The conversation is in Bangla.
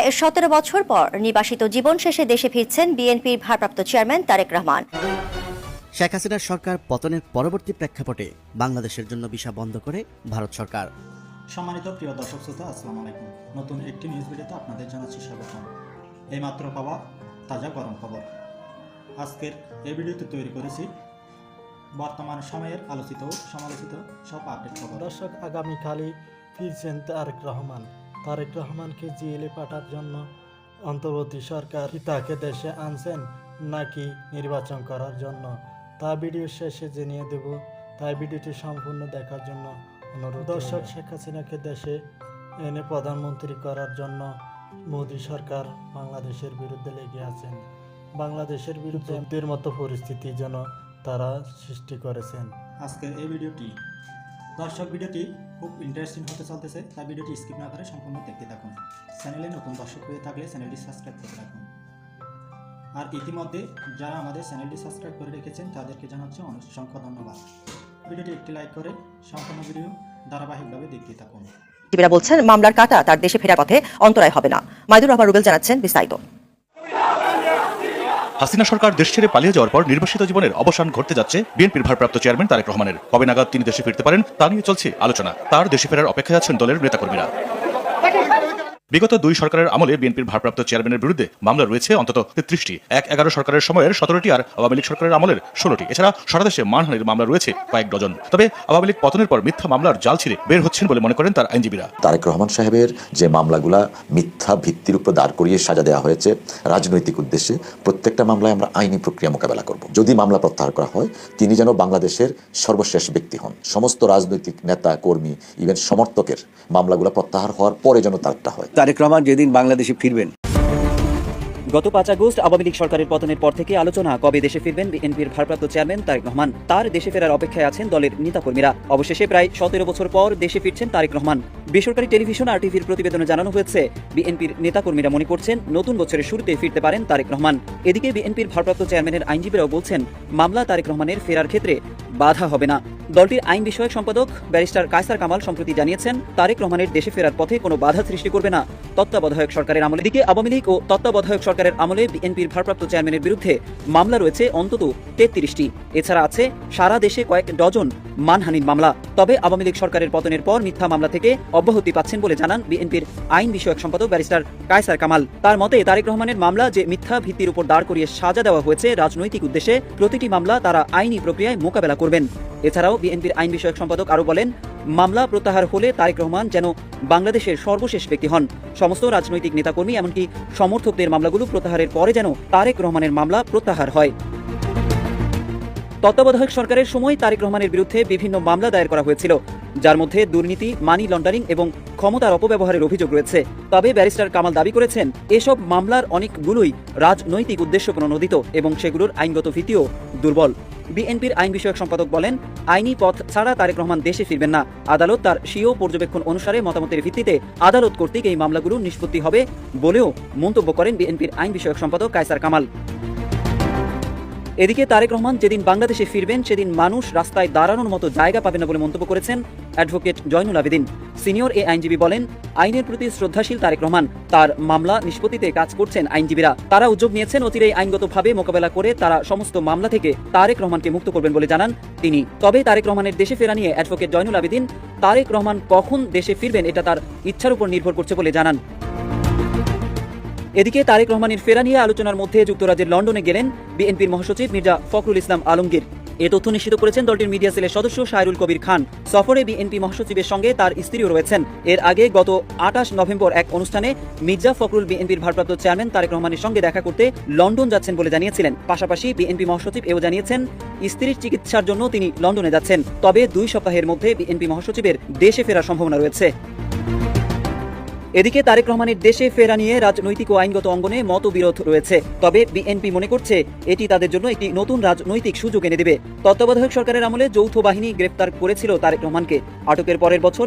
প্রায় সতেরো বছর পর নির্বাসিত জীবন শেষে দেশে ফিরছেন বিএনপির ভারপ্রাপ্ত চেয়ারম্যান তারেক রহমান। শেখ হাসিনার সরকার পতনের পরবর্তী প্রেক্ষাপটে বাংলাদেশের জন্য ভিসা বন্ধ করে ভারত সরকার। সম্মানিত প্রিয় দর্শক শ্রোতা আসসালামু আলাইকুম। নতুন একটি নিউজ ভিডিওতে আপনাদের জানাচ্ছি স্বাগতম। এইমাত্র পাওয়া তাজা গরম খবর। আজকের এই ভিডিওতে তৈরি করেছি বর্তমান সময়ের আলোচিত সমালোচিত সব আপডেট খবর। দর্শক আগামীকালই ফিরছেন তারেক রহমান। তারেক রহমানকে জেলে পাঠার জন্য অন্তর্বর্তী সরকার তাকে দেশে আনছেন নাকি নির্বাচন করার জন্য? তা ভিডিও শেষে জানিয়ে দেব। তাই ভিডিওটি সম্পূর্ণ দেখার জন্য অনুরোধ। দর্শক শেখ হাসিনাকে দেশে এনে প্রধানমন্ত্রী করার জন্য মোদী সরকার বাংলাদেশের বিরুদ্ধে লেগে আছেন। বাংলাদেশের বিরুদ্ধে মতো পরিস্থিতি যেন তারা সৃষ্টি করেছেন। আজকের এই ভিডিওটি দর্শক, ভিডিওটি খুব ইন্টারেস্টিং হতে চলতেছে, তাই ভিডিওটি স্কিপ না করে সম্পূর্ণ দেখতে থাকুন। চ্যানেলে নতুন দর্শক হয়ে থাকলে চ্যানেলটি সাবস্ক্রাইব করে রাখুন। আর ইতিমধ্যে যারা আমাদের চ্যানেলটি সাবস্ক্রাইব করে রেখেছেন, তাদেরকে জানাচ্ছি অসংখ্য ধন্যবাদ। ভিডিওটি একটি লাইক করে সম্পূর্ণ ভিডিও ধারাবাহিকভাবে দেখতে থাকুন। বলছেন, মামলার কাটা তার দেশে ফেরার পথে অন্তরায় হবে না। মাইদুর রহমান রুবেল জানাচ্ছেন বিস্তারিত। হাসিনা সরকার দেশ ছেড়ে পালিয়ে যাওয়ার পর নির্বাসিত জীবনের অবসান ঘটতে যাচ্ছে বিএনপির ভারপ্রাপ্ত চেয়ারম্যান তারেক রহমানের। কবে নাগাদ তিনি দেশে ফিরতে পারেন তা নিয়ে চলছে আলোচনা। তার দেশে ফেরার অপেক্ষায় আছেন দলের নেতাকর্মীরা। বিগত দুই সরকারের আমলে বিএনপির ভারপ্রাপ্ত চেয়ারম্যানের বিরুদ্ধে মামলা রয়েছে অন্তত তেত্রিশটি। এক এগারো সরকারের সময়ের সতেরোটি আর আওয়ামী লীগ সরকারের আমলের ষোলোটি। এছাড়া সারা দেশে মানহানির মামলা রয়েছে কয়েক ডজন। তবে আওয়ামী লীগ পতনের পর মিথ্যা মামলার জাল ছিঁড়ে বের হচ্ছেন বলে মনে করেন তার আইনজীবীরা। তারেক রহমান সাহেবের যে মামলাগুলা মিথ্যা ভিত্তির উপর দাঁড় করিয়ে সাজা দেওয়া হয়েছে রাজনৈতিক উদ্দেশ্যে, প্রত্যেকটা মামলায় আমরা আইনি প্রক্রিয়া মোকাবেলা করব। যদি মামলা প্রত্যাহার করা হয়, তিনি যেন বাংলাদেশের সর্বশেষ ব্যক্তি হন। সমস্ত রাজনৈতিক নেতা, কর্মী ইভেন সমর্থকের মামলাগুলো প্রত্যাহার হওয়ার পরে যেন তারটা হয়। তারেক রহমান যেদিন বাংলাদেশে ফিরবেন। গত পাঁচ আগস্ট আওয়ামী লীগ সরকারের পতনের পর থেকে আলোচনা, কবে দেশে ফিরবেন বিএনপির ভারপ্রাপ্ত চেয়ারম্যান তারেক রহমান, তার দেশে ফেরার অপেক্ষায় আছেন দলের নেতাকর্মীরা। অবশেষে প্রায় সতেরো বছর পর দেশে ফিরছেন তারেক রহমান। বেসরকারি টেলিভিশন আর টিভির প্রতিবেদনে জানানো হয়েছে, বিএনপির নেতাকর্মীরা মনে করছেন নতুন বছরের শুরুতে ফিরতে পারেন তারেক রহমান। এদিকে বিএনপির ভারপ্রাপ্ত চেয়ারম্যানের আইনজীবীরাও বলছেন, মামলা তারেক রহমানের ফেরার ক্ষেত্রে বাধা হবে না। দলটির আইন বিষয়ক সম্পাদক ব্যারিস্টার কায়সার কামাল সম্প্রতি জানিয়েছেন, তারেক রহমানের দেশে ফেরার পথে কোনো বাধা সৃষ্টি করবে না। তত্ত্বাবধায়ক সরকারের আমলে দিকে আওয়ামী লীগ ও তত্ত্বাবধায়ক সরকারের আমলে বিএনপির ভারপ্রাপ্ত চেয়ারম্যানের বিরুদ্ধে মামলা রয়েছে অন্তত তেত্রিশটি। এছাড়া আছে সারা দেশে কয়েক ডজন মানহানির মামলা। তবে আওয়ামী লীগ সরকারের পতনের পর মিথ্যা মামলা থেকে অব্যাহতি পাচ্ছেন বলে জানান বিএনপির আইন বিষয়ক সম্পাদক ব্যারিস্টার কায়সার কামাল। তার মতে, তারেক রহমানের মামলা যে মিথ্যা ভিত্তির উপর দাঁড় করিয়ে সাজা দেওয়া হয়েছে রাজনৈতিক উদ্দেশ্যে, প্রতিটি মামলা তারা আইনি প্রক্রিয়ায় মোকাবেলা করবেন। এছাড়াও বিএনপির আইন বিষয়ক সম্পাদক আরও বলেন, মামলা প্রত্যাহার হলে তারেক রহমান যেন বাংলাদেশের সর্বশেষ ব্যক্তি হন। সমস্ত রাজনৈতিক নেতাকর্মী, এমনকি সমর্থকদের মামলাগুলো প্রত্যাহারের পরে যেন তারেক রহমানের মামলা প্রত্যাহার হয়। তত্ত্বাবধায়ক সরকারের সময় তারেক রহমানের বিরুদ্ধে বিভিন্ন মামলা দায়ের করা হয়েছিল, যার মধ্যে দুর্নীতি, মানি লন্ডারিং এবং ক্ষমতার অপব্যবহারের অভিযোগ রয়েছে। তবে ব্যারিস্টার কামাল দাবি করেছেন, এসব মামলার অনেকগুলোই রাজনৈতিক উদ্দেশ্য প্রণোদিত এবং সেগুলোর আইনগত ভিত্তিও দুর্বল। বিএনপির আইন বিষয়ক সম্পাদক বলেন, আইনি পথ ছাড়া তারেক রহমান দেশে ফিরবেন না। আদালত তার স্বীয় পর্যবেক্ষণ অনুসারে মতামতের ভিত্তিতে আদালত কর্তৃক এই মামলাগুলো নিষ্পত্তি হবে বলেও মন্তব্য করেন বিএনপির আইন বিষয়ক সম্পাদক কায়সার কামাল। এদিকে তারেক রহমান যেদিন বাংলাদেশে ফিরবেন, সেদিন মানুষ রাস্তায় দাঁড়ানোর মতো জায়গা পাবে না বলে মন্তব্য করেছেন অ্যাডভোকেট জয়নুল আবেদিন। সিনিয়র এই আইনজীবী বলেন, আইনের প্রতি শ্রদ্ধাশীল তারেক রহমান। তার মামলা নিষ্পত্তিতে কাজ করছেন আইনজীবীরা। তারা উদ্যোগ নিয়েছেন অচিরেই আইনগতভাবে মোকাবেলা করে তারা সমস্ত মামলা থেকে তারেক রহমানকে মুক্ত করবেন বলে জানান তিনি। তবে তারেক রহমানের দেশে ফেরা নিয়ে অ্যাডভোকেট জয়নুল আবেদিন, তারেক রহমান কখন দেশে ফিরবেন, এটা তার ইচ্ছার উপর নির্ভর করছে বলে জানান। এদিকে তারেক রহমানের ফেরা নিয়ে আলোচনার মধ্যে যুক্তরাজ্যের লন্ডনে গেলেন বিএনপির মহাসচিব মির্জা ফখরুল ইসলাম আলমগীর। এ তথ্য নিশ্চিত করেছেন দলটির মিডিয়া সেলের সদস্য শাহরুল কবির খান। সফরে বিএনপি মহাসচিবের সঙ্গে তার স্ত্রীও রয়েছেন। এর আগে গত আঠাশ নভেম্বর এক অনুষ্ঠানে মির্জা ফখরুল বিএনপির ভারপ্রাপ্ত চেয়ারম্যান তারেক রহমানের সঙ্গে দেখা করতে লন্ডন যাচ্ছেন বলে জানিয়েছিলেন। পাশাপাশি বিএনপি মহাসচিব এও জানিয়েছেন, স্ত্রীর চিকিৎসার জন্য তিনি লন্ডনে যাচ্ছেন। তবে দুই সপ্তাহের মধ্যে বিএনপি মহাসচিবের দেশে ফেরার সম্ভাবনা রয়েছে। এদিকে তারেক রহমানের দেশে ফেরা নিয়ে রাজনৈতিক ও আইনগত অঙ্গনে মতবিরোধ রয়েছে। তবে বিএনপি মনে করছে এটি তাদের জন্য একটি নতুন রাজনৈতিক সুযোগ এনে দেবে। তত্ত্বাবধায়ক সরকারের আমলে যৌথ বাহিনী গ্রেপ্তার করেছিল তারেক রহমানকে। আটকের পরের বছর